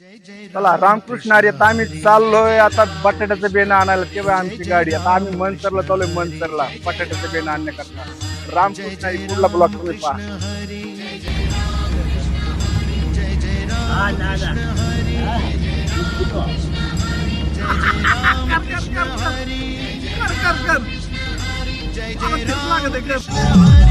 चला रामकृष्ण आर्य आता आम्ही चाललोय. आता बटाट्याचं बेन आणायला तेव्हा आमची गाडी? आता आम्ही मनसरला चाललोय मनसरला. बटाट्याचं बेन आणण्याकरता. रामकृष्ण आर्य पुढला ब्लॉक तुम्ही पहा. जय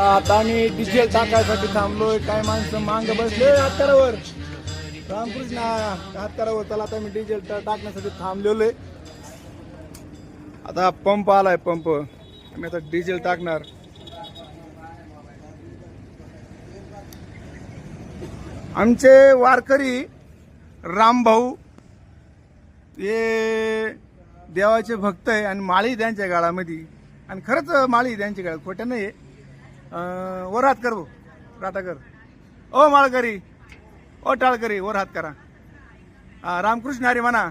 आता आम्ही डिझेल टाकायसाठी थांबलोय. काय माणसं मांग बसले हातकरावर रामकृष्ण हातकरावर चला आता मी डिझेल टाकण्यासाठी थांबलेलो आहे आता पंप आलाय पंप. आम्ही आता डिझेल टाकणार. आमचे वारकरी रामभाऊ हे देवाचे भक्त आहे आणि माळी त्यांच्या गाळामध्ये. आणि खरंच माळी त्यांच्या गाळात खोट्या नाही आहे वर हात कर भाऊ. कर. ओ माळकरी. ओ टाळकरी वर हात करा. हा, रामकृष्ण हरी म्हणा.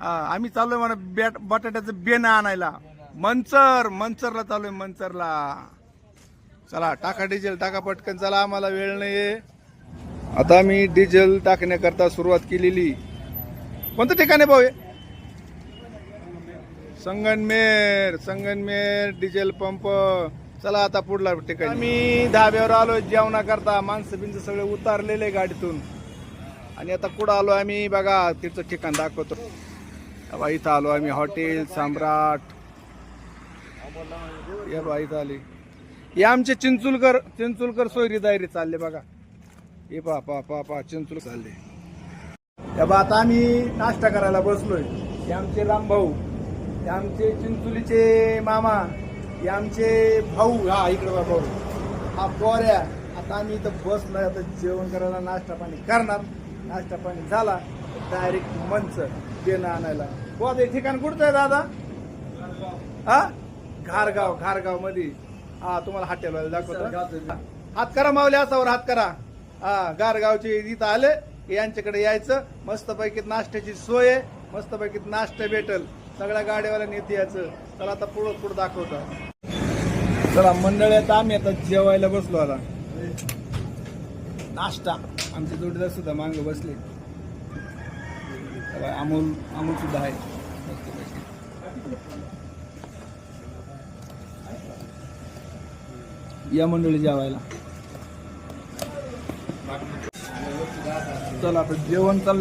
हा, आम्ही चाललोय म्हणा बॅट बटाट्याचं बेन आणायला. मंचर मंचरला चाललोय मंचरला. चला टाका डिझेल टाका पटकन. चला आम्हाला वेळ नाही आता मी डिझेल टाकण्याकरता सुरुवात केलेली. कोणतं ठिकाण आहे भाऊ हे? Sangamner Sangamner diesel pump. चला आता पुढला ठिकाणी. आम्ही धाब्यावर आलो जेवणाकरता माणसं बिंच सगळे उतारलेले गाडीतून. आणि आता कुठं आलो आम्ही? बघा तिथचं ठिकाण दाखवतो. बा इथं आलो आम्ही. हॉटेल सम्राट. या बा इथं आले. हे आमचे चिंचुलकर चिंचुलकर सोयरी दायरी चालले बघा. हे पा पा पा पा चिंचुल चालले. या बा आता आम्ही नाश्ता करायला बसलोय. हे आमचे रामभाऊ. हे आमचे चिंचुलीचे मामा. हे आमचे भाऊ हा इकडे बा भाऊ. हा पोऱ्या आता आम्ही इथं बसणार आता जेवण करायला नाश्ता पाणी करणार. नाश्ता पाणी झाला डायरेक्ट मंच देणं आणायला. हो ते ठिकाण कुठचं आहे दादा? हा? घारगाव घारगावमध्ये हा तुम्हाला हॉटेल दाखवतो. हात करा मावले असावर हात करा. हा गारगावचे इथं आले की यांच्याकडे यायचं. मस्तपैकी नाश्त्याची सोय आहे. मस्तपैकी नाश्ता भेटल. सगळ्या गाड्यावाला नेते यायचं. चला आता पुढं पुढं दाखवतो. चला मंडळी आता आम्ही आता जेवायला बसलो आता. नाश्ता. आमचे जोडीदार सुद्धा मांग बसले. अमोल अमोल सुद्धा आहे. या मंडळी जेवायला. चला आता जेवण चाललंय.